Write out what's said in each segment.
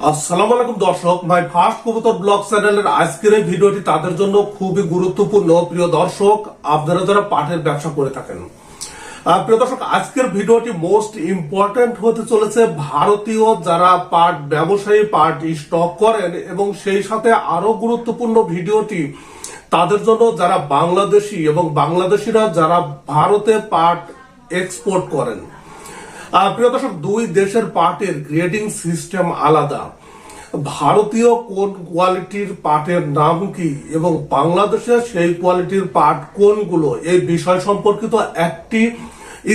আসসালামু দর্শক মাই ফার্স্ট কবুতর ব্লগ চ্যানেলের আজকের এই ভিডিওটি তাদের জন্য খুবই গুরুত্বপূর্ণ। প্রিয় দর্শক, আপনারা যারা পাটের ব্যবসা করে থাকেন প্রিয় দর্শক, আজকের ভিডিওটি মোস্ট ইম্পর্টেন্ট হতে চলেছে ভারতীয় যারা পাট ব্যবসায়ী, পাট স্টক করেন এবং সেই সাথে আরও গুরুত্বপূর্ণ ভিডিওটি তাদের জন্য যারা বাংলাদেশি এবং বাংলাদেশিরা যারা ভারতে পাট এক্সপোর্ট করেন। প্রিয় দর্শক, দুই দেশের পাটের গ্রেডিং সিস্টেম আলাদা। ভারতীয় কোন কোয়ালিটির পাটের নাম কি এবং বাংলাদেশের সেই কোয়ালিটির পাট কোনগুলো? এই বিষয় সম্পর্কিত একটি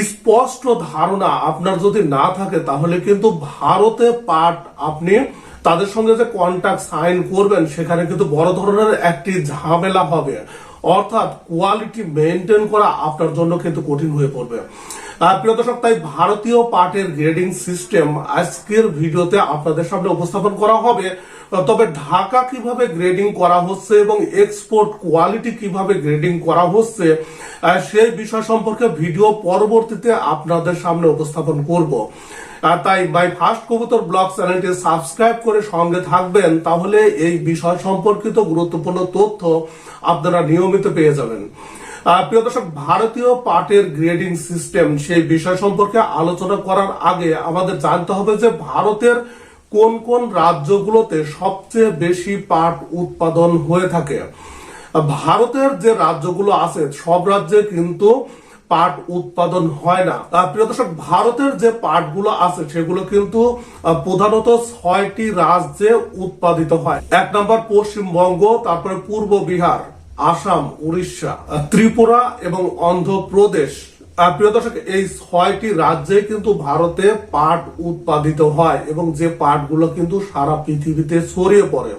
স্পষ্ট ধারণা আপনার যদি না থাকে, তাহলে কিন্তু ভারতে পাট আপনি তাদের সঙ্গে যে কন্ট্যাক্ট সাইন করবেন, সেখানে কিন্তু বড় ধরনের একটি ঝামেলা হবে। অর্থাৎ কোয়ালিটি মেনটেন করা আপনার জন্য কিন্তু কঠিন হয়ে পড়বে। প্রিয় দর্শক, তাই ভারতীয় পাটের গ্রেডিং সিস্টেম আজকের ভিডিওতে আপনাদের সামনে উপস্থাপন করা হবে। তবে ঢাকা কীভাবে গ্রেডিং করা হচ্ছে এবং এক্সপোর্ট কোয়ালিটি কীভাবে গ্রেডিং করা হচ্ছে সেই বিষয় সম্পর্কে ভিডিও পরবর্তীতে আপনাদের সামনে উপস্থাপন করব। তাই মাই ফার্স্ট কবুতর ব্লগ চ্যানেলটি সাবস্ক্রাইব করে সঙ্গে থাকবেন, তাহলে এই বিষয় সম্পর্কিত গুরুত্বপূর্ণ তথ্য আপনারা নিয়মিত পেয়ে যাবেন। প্রিয় দর্শক, ভারতীয় পাটের গ্রেডিং সিস্টেম সেই বিষয় সম্পর্কে আলোচনা করার আগে আমাদের জানতে হবে যে ভারতের কোন কোন রাজ্যগুলোতে সবচেয়ে বেশি পাট উৎপাদন হয়ে থাকে। ভারতের যে রাজ্যগুলো আছে, সব রাজ্যে কিন্তু পাট উৎপাদন হয় না। প্রিয় দর্শক, ভারতের যে পাটগুলো আছে, সেগুলো কিন্তু প্রধানত ছয়টি রাজ্যে উৎপাদিত হয়। এক নম্বর পশ্চিমবঙ্গ, তারপরে পূর্ব বিহার। আসাম, উড়িষ্যা, ত্রিপুরা এবং অন্ধ্রপ্রদেশ। প্রিয় দর্শক, এই ছয়টি রাজ্যে কিন্তু ভারতে পাট উৎপাদিত হয় এবং যে পাটগুলো কিন্তু সারা পৃথিবীতে ছড়িয়ে পড়ে।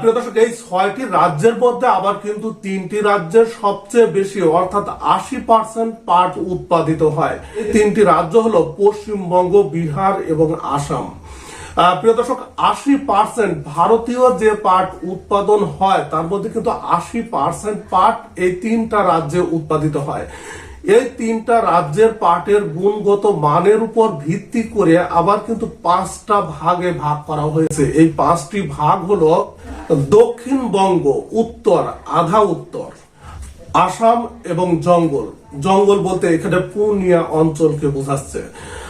প্রিয় দর্শক, এই ছয়টি রাজ্যের মধ্যে আবার কিন্তু তিনটি রাজ্যের সবচেয়ে বেশি, অর্থাৎ আশি পার্সেন্ট পাট উৎপাদিত হয়। তিনটি রাজ্য হলো পশ্চিমবঙ্গ, বিহার এবং আসাম। প্রিয় দর্শক, আশি পার্সেন্ট ভারতীয় যে পাট উৎপাদন হয়, তার মধ্যে কিন্তু আশি পার্সেন্ট পাট এই তিনটা রাজ্যে উৎপাদিত হয়। এই তিনটা রাজ্যের পাটের গুণগত মানের উপর ভিত্তি করে আবার কিন্তু পাঁচটা ভাগে ভাগ করা হয়েছে। এই পাঁচটি ভাগ হলো দক্ষিণবঙ্গ, উত্তর, আধা উত্তর, আসাম এবং জঙ্গল। জঙ্গল বলতে এখানে পূর্ণিয়া অঞ্চলকে বোঝাচ্ছে।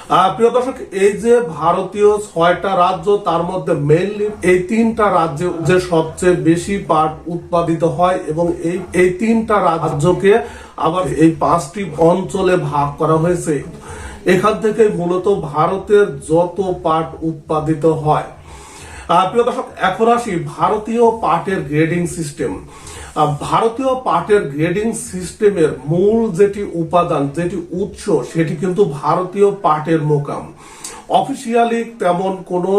প্রিয় দর্শক, এই যে ভারতীয় ছয়টা রাজ্য, তার মধ্যে মেইনলি এই তিনটা রাজ্যে যে সবচেয়ে বেশি পাট উৎপাদিত হয় এবং এই এই তিনটা রাজ্যকে আবার এই পাঁচটি অঞ্চলে ভাগ করা হয়েছে। এখান থেকে মূলত ভারতের যত পাট উৎপাদিত হয়। প্রিয় দর্শক, এখন আসি ভারতীয় পাটের গ্রেডিং সিস্টেম ভারতীয় পাটের গ্রেডিং সিস্টেমের মূল যেটি উপাদান, যেটি উৎস, সেটি কিন্তু ভারতীয় পাটের মোকাম। অফিসিয়ালি তেমন কোনো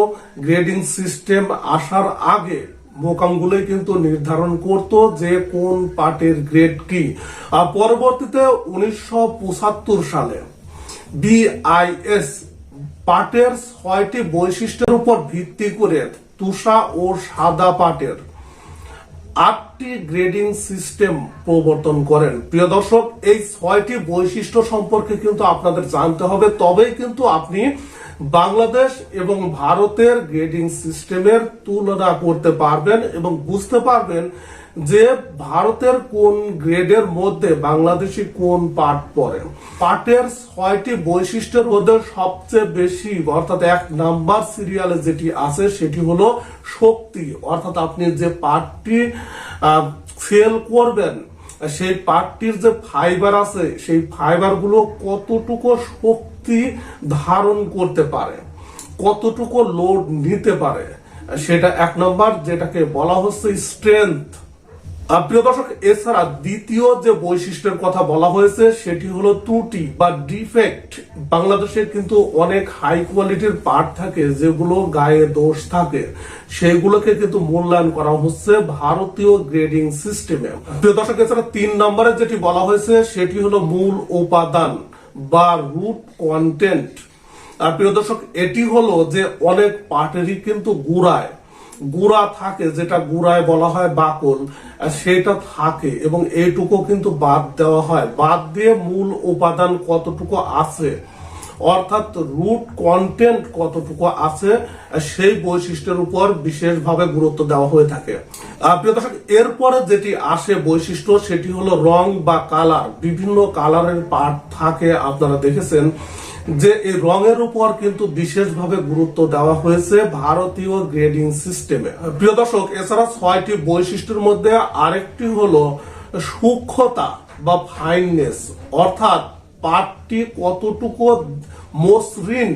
গ্রেডিং সিস্টেম আসার আগে মোকামগুলোই কিন্তু নির্ধারণ করত যে কোন পাটের গ্রেড কি। পরবর্তীতে উনিশশো পঁচাত্তর সালে বিআইএস পাটের ছয়টি বৈশিষ্ট্যের উপর ভিত্তি করে তুষা ও সাদা পাটের আটটি গ্রেডিং সিস্টেম প্রবর্তন করেন। প্রিয় দর্শক, এই ছয়টি বৈশিষ্ট্য সম্পর্কে কিন্তু আপনাদের জানতে হবে। তবেই কিন্তু আপনি বাংলাদেশ এবং ভারতের গ্রেডিং সিস্টেমের তুলনা করতে পারবেন এবং বুঝতে পারবেন যে ভারতের কোন গ্রেডের মধ্যে বাংলাদেশি কোন পাট পড়ে? পাটের ছয়টি বৈশিষ্ট্যের মধ্যে সবচেয়ে বেশি, অর্থাৎ এক নাম্বার সিরিয়ালে যেটি আছে সেটি হলো শক্তি। অর্থাৎ আপনি যে পাটটি সেল করবেন, সেই পাটটির যে ফাইবার আছে, সেই ফাইবারগুলো কতটুকু শক্তি ধারণ করতে পারে? কতটুকু লোড নিতে পারে? সেটা এক নম্বর, যেটাকে বলা হচ্ছে স্ট্রেংথ প্রিয় দর্শক, এছাড়া দ্বিতীয় যে বৈশিষ্ট্যের কথা বলা হয়েছে, সেটি হলো ত্রুটি বা ডিফেক্ট বাংলাদেশের কিন্তু অনেক হাই কোয়ালিটির পার্ট থাকে, যেগুলো গায়ে দোষ থাকে। সেগুলোকে কিন্তু মূল্যায়ন করা হচ্ছে ভারতীয় গ্রেডিং সিস্টেমে প্রিয় দর্শক, এছাড়া তিন নম্বরে যেটি বলা হয়েছে, সেটি হলো মূল উপাদান বা রুট কন্টেন্ট আর প্রিয় দর্শক, এটি হলো যে অনেক পাটেরই কিন্তু গুড়ায়। গুড়া থাকে, যেটা গুড়ায় বলা হয় বাকল সেটা থাকে এবং এইটুকু কিন্তু বাদ দেওয়া হয়। বাদ দিয়ে মূল উপাদান কতটুকু আছে? অর্থাৎ রুট কন্টেন্ট কতটুকু আছে, সেই বৈশিষ্ট্যের উপর বিশেষভাবে গুরুত্ব দেওয়া হয়ে থাকে। প্রিয় দর্শক, এরপরে যেটি আসে বৈশিষ্ট্য, সেটি হলো রং বা কালার বিভিন্ন কালারের পার্ট থাকে, আপনারা দেখেছেন যে এই রঙের উপর কিন্তু বিশেষভাবে গুরুত্ব দেওয়া হয়েছে ভারতীয় গ্রেডিং সিস্টেমে প্রিয় দর্শক, এছাড়া ছয়টি বৈশিষ্ট্যের মধ্যে আরেকটি হলো সূক্ষ্মতা বা ফাইননেস অর্থাৎ পাটটি কতটুকু মসৃণ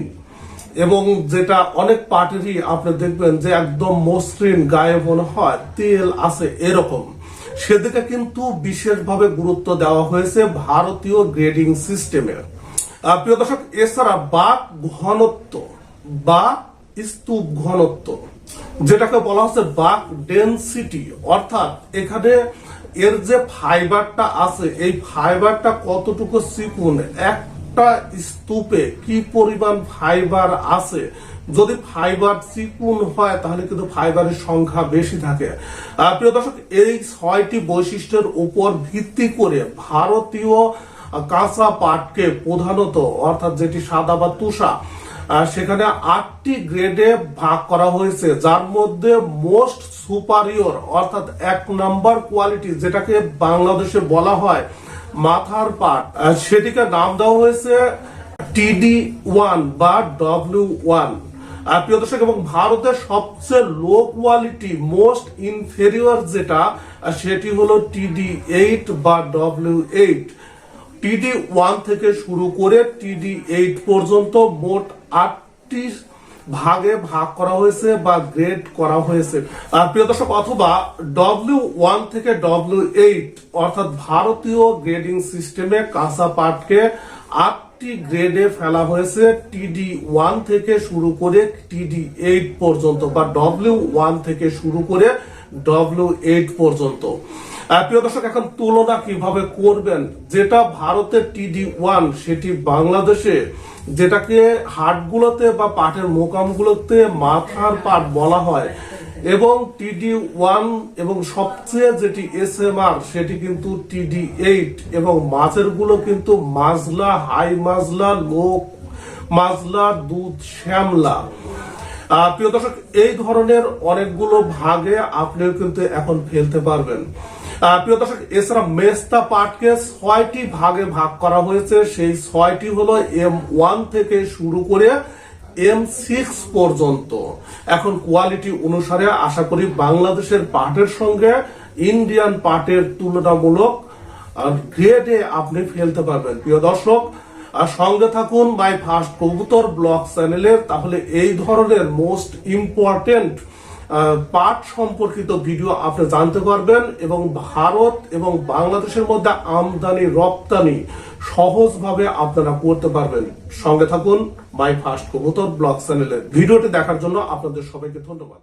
এবং যেটা অনেক পাটেরই আপনি দেখবেন যে একদম মসৃণ গায়ে মনে হয়, তেল আছে এরকম। সেদিকে কিন্তু বিশেষভাবে গুরুত্ব দেওয়া হয়েছে ভারতীয় গ্রেডিং সিস্টেমে প্রিয় দর্শক, এছাড়া বাক ঘনত্ব বা স্তূপ ঘনত্ব, যেটাকে বলা হচ্ছে বাক ডেনসিটি অর্থাৎ এখানে এর যে ফাইবারটা আছে, এই ফাইবারটা কতটুকু চিকুন একটা স্তূপে কি পরিমাণ ফাইবার আছে? যদি ফাইবার চিকুন হয়, তাহলে কিন্তু ফাইবারের সংখ্যা বেশি থাকে। প্রিয় দর্শক, এই ছয়টি বৈশিষ্ট্যের উপর ভিত্তি করে ভারতীয় কাঁচা পাটকে প্রধানত, অর্থাৎ যেটি সাদা বা তুষা আহ, সেখানে আটটি গ্রেডে ভাগ করা হয়েছে যার মধ্যে মোস্ট সুপারিয়র অর্থাৎ এক নাম্বার কোয়ালিটি যেটাকে বাংলাদেশে বলা হয় মাথার পাট সেটিকে নাম দেওয়া হয়েছে টিডি ওয়ান বা ডব্লিউ ওয়ান। প্রিয় দর্শক এবং ভারতের সবচেয়ে লো কোয়ালিটি মোস্ট ইনফেরিয়র যেটা সেটি হলো টিডি এইট বা ডব্লিউ এইট। টিডি ওয়ান থেকে শুরু করে টিডি এইট পর্যন্ত মোট আটটি ভাগে ভাগ করা হয়েছে বা গ্রেড করা হয়েছে। প্রিয় দর্শক, অথবা ডব্লিউ ওয়ান থেকে ডব্লিউ এইট অর্থাৎ ভারতীয় গ্রেডিং সিস্টেমে কাঁচা পাটকে আটটি গ্রেডে ফেলা হয়েছে টিডি ওয়ান থেকে শুরু করে টিডি এইট পর্যন্ত বা ডব্লিউ ওয়ান থেকে শুরু করে ডব্লিউ এইট পর্যন্ত। প্রিয় দর্শক, এখন তুলনা কীভাবে করবেন? যেটা ভারতের টিডি ওয়ান সেটি বাংলাদেশে, যেটাকে হাটগুলোতে বা পাটের মোকামগুলোতে মাথার পাট বলা হয়, এবং টিডি ওয়ান এবং সবচেয়ে যেটি এস সেটি কিন্তু টিডি এইট এবং মাছেরগুলো কিন্তু মাজলা, হাই মাজলা, লো মাজলা, দুধ, শ্যামলা। প্রিয় দর্শক, এই ধরনের অনেকগুলো ভাগে আপনিও কিন্তু এখন ফেলতে পারবেন। প্রিয় দর্শক, এছাড়া মেস্তা পাটকে ছয়টি ভাগে ভাগ করা হয়েছে। সেই ছয়টি হলো এম ওয়ান থেকে শুরু করে এম সিক্স পর্যন্ত। এখন কোয়ালিটি অনুসারে আশা করি বাংলাদেশের পাটের সঙ্গে ইন্ডিয়ান পাটের তুলনামূলক গ্রেডে আপনি ফেলতে পারবেন। প্রিয় দর্শক আর সঙ্গে থাকুন মাই ফার্স্ট কবুতর ব্লগ চ্যানেলের তাহলে এই ধরনের মোস্ট ইম্পর্টেন্ট পাঠ সম্পর্কিত ভিডিও আপনি জানতে পারবেন এবং ভারত এবং বাংলাদেশের মধ্যে আমদানি, রপ্তানি সহজভাবে আপনারা করতে পারবেন। সঙ্গে থাকুন, মাই ফার্স্ট কবুতর ব্লগ চ্যানেলে। ভিডিওটি দেখার জন্য আপনাদের সবাইকে ধন্যবাদ।